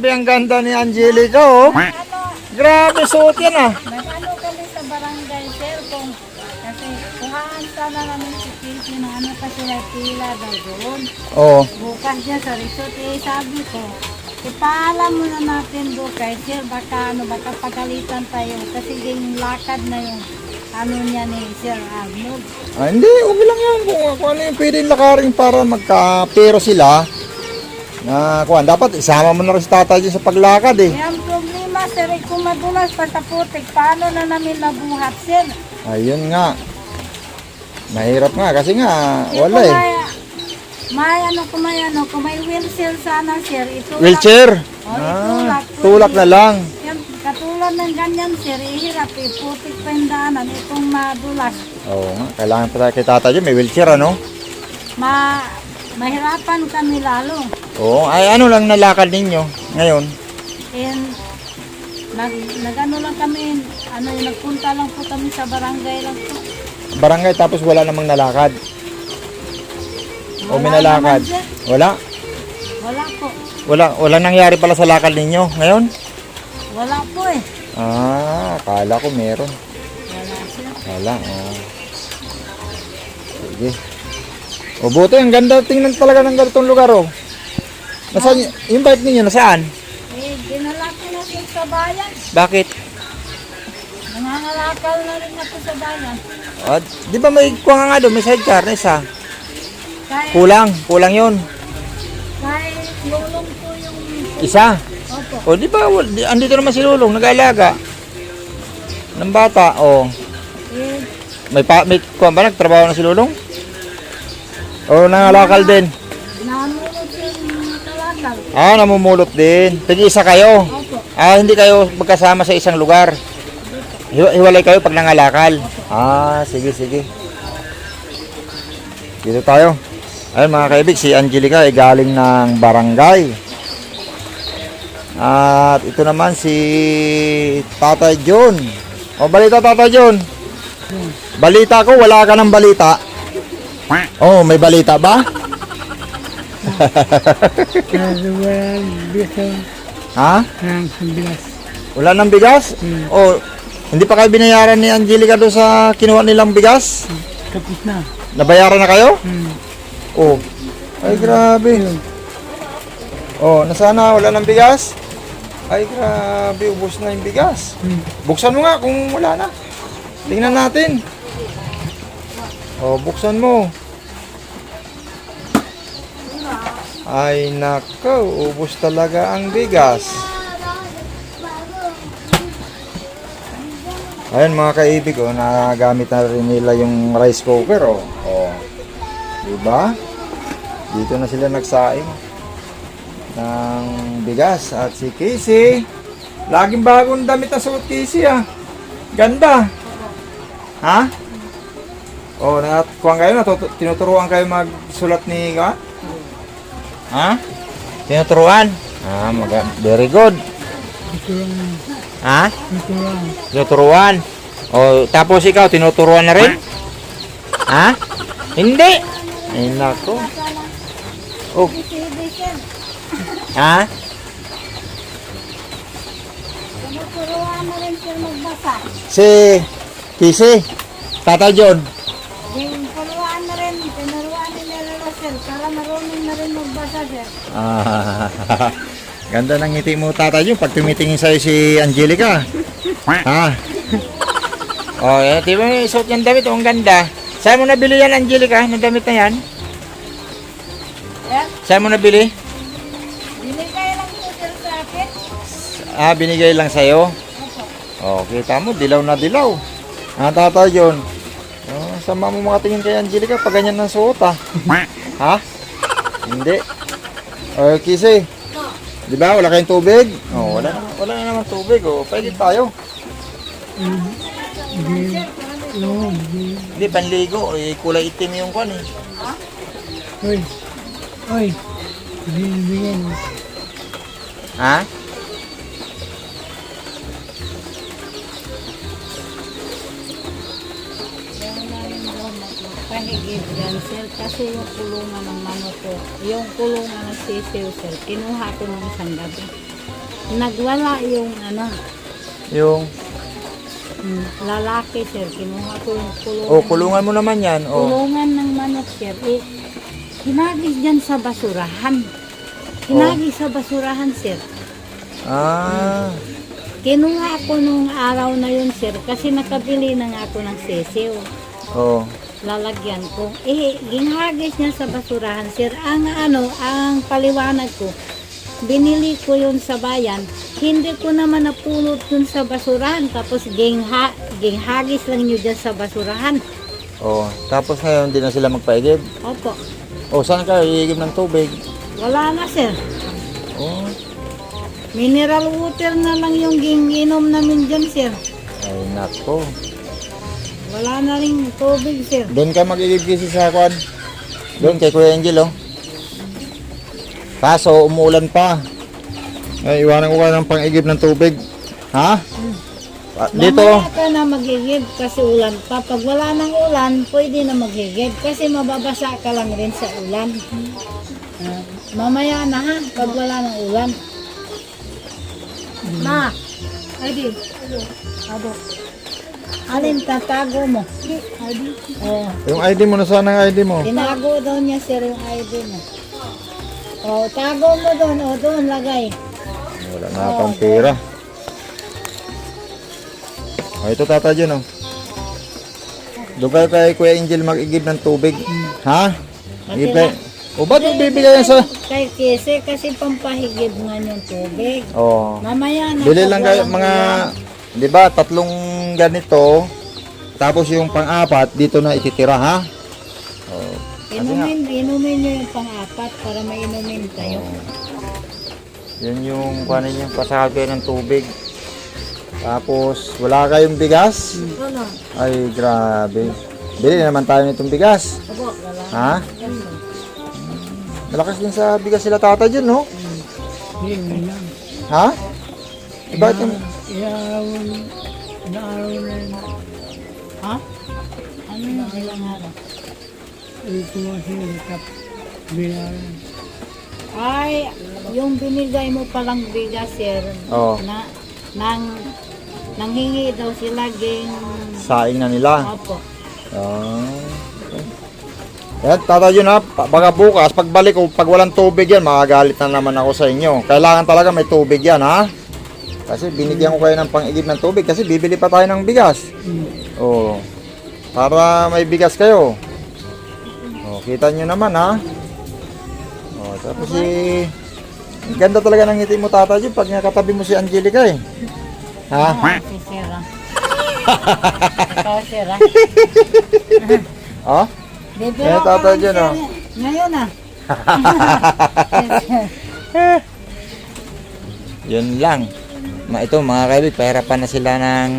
grabe ang ganda ni Angelica, oh. Ano, Grabe, suot yan, ah. nag-ano kami sa barangay, sir, kung kasi kuhaan sana namin si na ano pa sila pila daw doon. Oh. Bukas niya sa resort, eh, sabi ko, ipaalam mo na natin bukas, sir, baka ano, baka pagalitan tayo kasi yung lakad na yung ano niya ni Sir Arnold. Ah, hindi, okay lang yan. Kung, kung ano yung pwedeng lakarin para magka-pero sila. Na, kuhan, dapat isama mo na rin si tatay dyan sa paglakad, eh. Kaya ang problema, sir, eh, kung madulas pa sa putik, paano na namin nabuhat, sir? Ayun nga. Mahirap nga kasi nga, Eh, wala eh. May, may ano, kung may ano, kung may wheelchair sana, sir, ito Wheelchair? Oh, Ah, itulak. tulak na lang. Yan, katulad ng ganyan, sir, ihirap, eh, putik pa yung daanan, itong madulas. Oo nga, kailangan pa tayo kay tatay dyan. May wheelchair, ano? Ma, mahirapan kami lalo. Oo, ay ano lang nalakad ninyo ngayon? And, nag, nag-ano lang kami, ano, yung nagpunta lang po kami sa barangay lang po. Barangay tapos wala namang nalakad. O may Wala nalakad. naman, sir. Wala? Wala po. Wala, wala nangyari pala sa lakad ninyo ngayon? Wala po eh. Ah, akala ko meron. Wala sir. Wala, ah. Sige. O buti, ang ganda tingnan talaga ng ganitong lugar, oh. Nasaan, y- yung bike ninyo, nasaan? Eh, dinala ko na sir sa bayan. Bakit? Nangangalakal na rin ako sa bayan. Ah, di ba may kuha nga doon, may sidecar na isa? Kahit, Kulang, kulang yun. kahit lulong po yung... Isa. Opo. O di ba, wal- di- andito naman si Lulong, nag-aalaga. Ng bata, o. Eh, May, pa, may kuha ba, nagtrabaho na si Lulong? O nangalakal din? nanunod Ah, namumulot din. Tig-isa kayo? Opo. Ah, hindi kayo magkasama sa isang lugar. Hiwa- Hiwalay kayo pag nangalakal. Ah, sige, sige. Dito tayo. Ayun mga kaibig, si Angelica ay galing ng barangay. At ito naman si Tatay John. O balita Tatay John. Balita ko, wala ka ng balita. Oh, may balita ba? Ha? Wala nang bigas? O, hindi pa kayo binayaran ni Angelica doon sa kinuha nilang bigas? Tapos na. Nabayaran na kayo? Hmm. Oh. Ay, grabe. Oh, nasana wala ng bigas? Ay, grabe. Ubus na yung bigas. Hmm. Buksan mo nga kung wala na. Tingnan natin. Oh, buksan mo. Ay, nako. Ubus talaga ang bigas. Ayun mga kaibig, oh, nagamit na rin nila yung rice cooker, oh. oh. Diba? Dito na sila nagsaing ng bigas. At si Casey, laging bagong damit na suot Casey, ah. Ganda. Ha? Oh, nakakuha kayo na, tinuturuan kayo magsulat ni ka? Ha? Tinuturuan? Ah, maga very good. Ha? Lang. Tinuturuan. O, tapos ikaw, tinuturuan na rin? Ha? Hindi. Ay, nako. Oh, ha? Tinuturuan na rin sir magbasa. Si, Kisi, Tata John. Yung turuan na rin, tinuruan ni nila sir, para marunong na rin magbasa sir. Ah, ganda ng ngiti mo, Tata John, pag tumitingin sa'yo si Angelica. Ha? Oh, eh, di ba may suot yung damit? Oh, ang ganda. Saan mo nabili yan, Angelica? Ng damit na yan? Sir, Saan mo nabili? binigay lang po sir sa akin. Ah, binigay lang sa'yo? Oh, kita mo, dilaw na dilaw. Ah, Tata John. Oh, sama mo mga tingin kay Angelica pag ganyan ng suot, ah. ha? Hindi. Oh, Kisi. Di ba? Wala kayong tubig? Oh, wala na, wala na naman tubig. Oh, pwede tayo. Hindi. Panligo. Eh, kulay itim yung kwan eh. Uy. Uy. Hindi bigyan. Ha? Magpahigit yan sir, kasi yung kulungan ng manok ko, yung kulungan ng sisiw sir, kinuha ko ng isang gabi. nagwala yung ano, Yung, mm, lalaki sir, kinuha ko yung kulungan. oh, kulungan mo naman yan. Oh. Kulungan ng manok sir, eh, hinagis dyan sa basurahan. Hinagis sa basurahan sir. Ah, Kinuha ko nung araw na yun sir, kasi nakabili na nga ako ng sisiw. oh. Lalagyan ko. Eh, ginhagis niya sa basurahan, sir. Ang ano, ang paliwanag ko, binili ko yun sa bayan, hindi ko naman napulot yun sa basurahan, tapos gingha, ginghagis lang nyo dyan sa basurahan. Oh, tapos ngayon hindi na sila magpaigib. Opo, Oh, saan ka iigib ng tubig? wala na sir. Oh, Mineral water na lang yung ginginom namin dyan, sir. ay nako. Wala na rin tubig, sir. Doon ka mag-iigib kasi sa kwan. Doon kay Kuya Angel, oh. Kaso, umuulan pa. Ay, iwanan ko ka ng pang-igib ng tubig. Ha? Ah, Dito, Mamaya ka na maghigib kasi ulan pa. Pag wala ng ulan, pwede na maghigib kasi mababasa ka lang rin sa ulan. Ah, mamaya na ha, pag wala ng ulan. Ma, Adi, Ado. Alin tatago mo? Oh, yung ID mo, nasaan ang ID mo? tinago daw niya sir yung ID mo. Oh, tago mo doon, oh, doon lagay. Wala na pang pera. Oh, ito tata dyan, oh. Doon kayo kay Kuya Angel mag-igib ng tubig. Ha? Igib kayo. O, ba't bibigay yan sa... Kay Kese kasi pampahigib nga yung tubig. Oh. Mamaya na. Bili lang kayo mga, ulan. 'Di ba, tatlong ganito. Tapos yung pang-apat dito na ititira, ha? Oh. Inumin, inumin nyo yung pang-apat para mainumin kayo. Yan yung niyo, pasakal kayo ng tubig. Tapos wala kayong bigas? Wala. Ay, grabe. Bili naman tayo nitong bigas. Abo, wala. Ha? Malakas din sa bigas sila tata dyan, no? Lang. Ha? Bakit yung... Iaaraw, inaaraw na yun. Ha? Ano yung ilang araw? Ay, tumasin, kap, binaran. Ay, yung binigay mo palang bigas, sir. Oo. Na, nang, nanghingi daw sila ging... Saing na nila. Opo. Ah. Yan, tata yun ha. Pa- Baka bukas, pagbalik ko, pag walang tubig yan, makagalit na naman ako sa inyo. Kailangan talaga may tubig yan ha. Kasi binigyan ko kayo ng pang-igib ng tubig kasi bibili pa tayo ng bigas. Oo. Para may bigas kayo. Oh, kita nyo naman ha. Oh, tapos si... Ang ganda talaga ng ngiti mo tata yun pag nakatabi mo si Angelica eh. Ha? Ah, si Sir. ah. Ikaw, Sir. ah. Oh? Bibiro Eh, ka tata dyan, oh. Ngayon ah. Yun lang. Ma ito mga kaibig, pahirapan na sila ng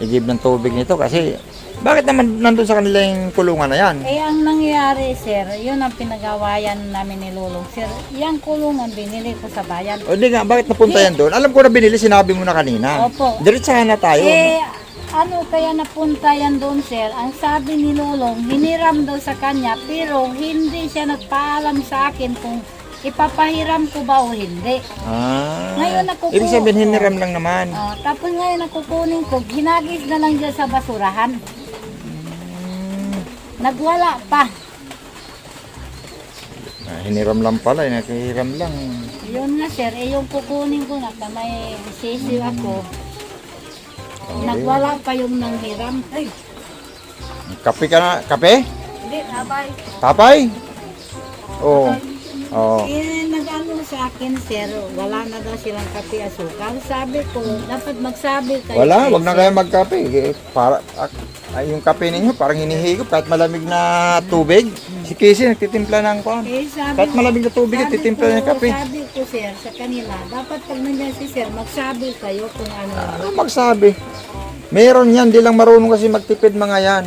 igib ng tubig nito kasi bakit naman nandun sa kanila yung kulungan na yan? Eh, ang nangyayari, sir, yun ang pinagawayan namin ni Lulong. Sir, yung kulungan binili ko sa bayan. O di nga, bakit napunta yan doon? Alam ko na binili, sinabi mo na kanina. Opo. Diretsahan na tayo. Eh, ano kaya napunta yan doon, sir? Ang sabi ni Lulong, hiniram daw sa kanya, pero hindi siya nagpaalam sa akin kung ipapahiram ko ba o hindi. Ah. Ngayon nakukuha Ibig sabihin, hiniram lang naman. Ah, tapos ngayon nakukunin ko, ginagis na lang dyan sa basurahan. Nagwala pa. Ah, hiniram lang pala, eh, nakihiram lang. Yun nga sir, eh yung kukunin ko na may sisiw ako. Okay. Nagwala pa yung nanghiram. Ay, Kape ka na? Kape? hindi, abay. Tapay? Oo. Oo. Eh, nag-ano sa akin sir, wala na daw silang kape asukal. Sabi ko, dapat magsabi kayo. Wala, kay wag na sir. kayo magkape. Eh, Para, ak- ay, yung kape ninyo, parang hinihigop kahit malamig na tubig. Si Casey nagtitimpla ng kwan. Eh, sabi, Kahit malamig na tubig, sabi nagtitimpla ng kape. Sabi ko sir, sa kanila, dapat pag nandiyan si sir, magsabi kayo kung ano. Ano magsabi? Meron yan, di lang marunong kasi magtipid mga yan.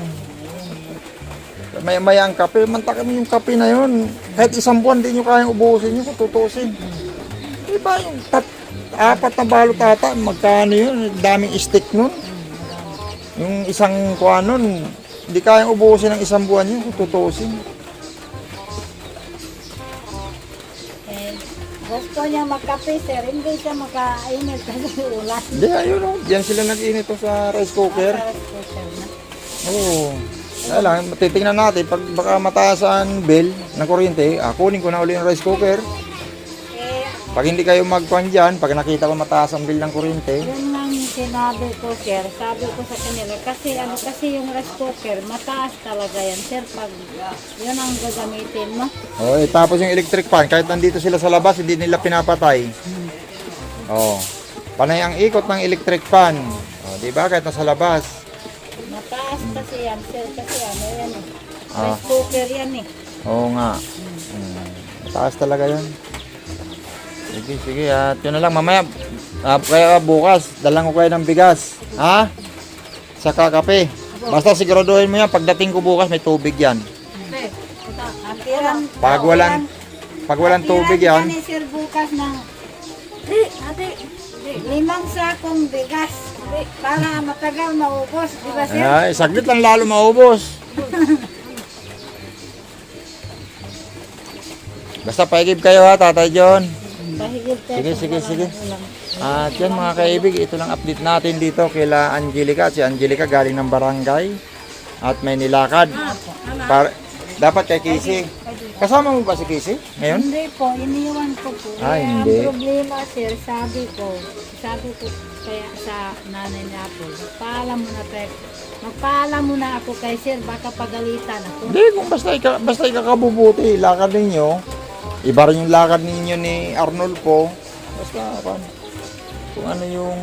May maya ang kape, mantaka mo yung kape na yun. Kahit isang buwan, di nyo kayang ubusin yun kung tutusin. Diba yung tat, apat na balot ata, magkano yun, daming stick nun. Yung isang kuha nun, di kayang ubusin ng isang buwan yun kung tutusin. Eh, Gusto niya magkape, sir. Hindi siya makainit kasi ulan. Hindi, ayun o. Diyan sila nag-init sa rice cooker. Para po, sir, na. Oo. Kaya lang, titingnan natin. Pag baka mataas ang bill ng kuryente, ah, kunin ko na uli yung rice cooker. Pag hindi kayo magkuhan dyan, pag nakita ko mataas ang bill ng kuryente, yun lang yung sinabi ko, sir. Sabi ko sa kanila, kasi ano kasi yung rice cooker, mataas talaga yan, sir. Pag yun ang gagamitin mo. oh, eh, tapos yung electric fan, kahit nandito sila sa labas, hindi nila pinapatay. Oh. Panay ang ikot ng electric fan. Oh, di ba? Kahit nasa labas. Yan, sir. Kasi ano yan eh. Ah. Rice cooker yan eh. Oo nga. Hmm. Mataas talaga yun. Sige, sige. At yun na lang. Mamaya, ah, kaya bukas, dalang ko kayo ng bigas. Ha? Saka kape. Basta siguraduhin mo yan, pagdating ko bukas, may tubig yan. Pag walang, pag walang tubig yan, sir bukas ng limang sakong bigas. Di, para matagal maubos. Di ba sir? ay, saglit lang lalo maubos. Basta paigib kayo ha, Tatay John. Sige, sige, sige. At yan mga kaibig, ito lang update natin dito kila Angelica. Si Angelica galing ng barangay at may nilakad. Para, dapat kay Casey. Kasama mo ba si Casey ngayon? Hindi po, iniwan ko po. Ah, Eh, hindi. Ang problema sir, sabi ko, sabi ko kaya sa nanay ni Apple, magpaalam muna tayo. Magpaalam muna ako kay sir, baka pagalitan ako. Hindi, kung basta, ika, basta ikakabubuti, lakad ninyo. Iba rin yung lakad ninyo ni Arnold po. Basta, kung, kung ano yung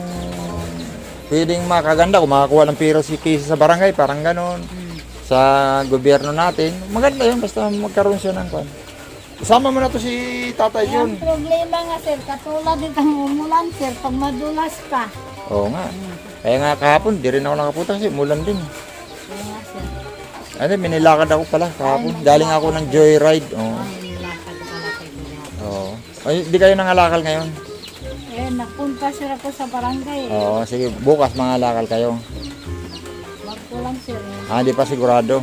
pwedeng makaganda, kung makakuha ng pera si Casey sa barangay, parang ganon. Sa gobyerno natin, maganda yun, basta magkaroon siya ng kwan. Isama mo na to si Tatay Jun. ang problema nga sir, katulad itong umulan sir, pag madulas pa. Oo nga. Kaya nga kahapon, di rin ako nakapunta kasi mulan din. Kaya nga sir, Ano, minilakad ako pala kahapon. Galing ako ng joyride. Oo. ang nilakad pala kay Kuya. Oo. Ay, di kayo nangalakal ngayon? Eh, napunta sir ako sa barangay. Oo, sige. Bukas mangalakal kayo. Magkulang sir. eh. Ah, di pa sigurado.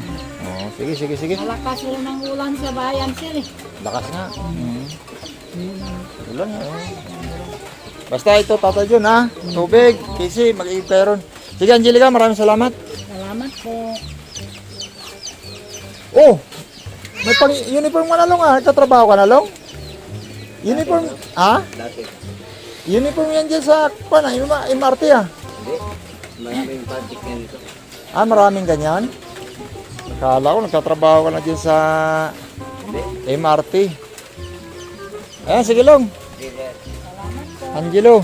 Sige, sige, sige. Malakas rin ang ulan sa bayan sir eh. Lakas nga. Mm. Ulan nga. oo. Basta ito, Tata Jun, ha? Tubig, kisi, mag-iib kayo ron. Sige, Angelica, maraming salamat. Salamat po. Oh! May pang uniform ka na long ah. Katrabaho ka na long? Uniform, ha? Dati. Uniform yan dyan sa, paano, MRT ah. Hindi. Maraming project yan ito. Ah, maraming ganyan? Akala ko nagtatrabaho ka na dyan sa MRT. Ayan, sige sir. Angelo.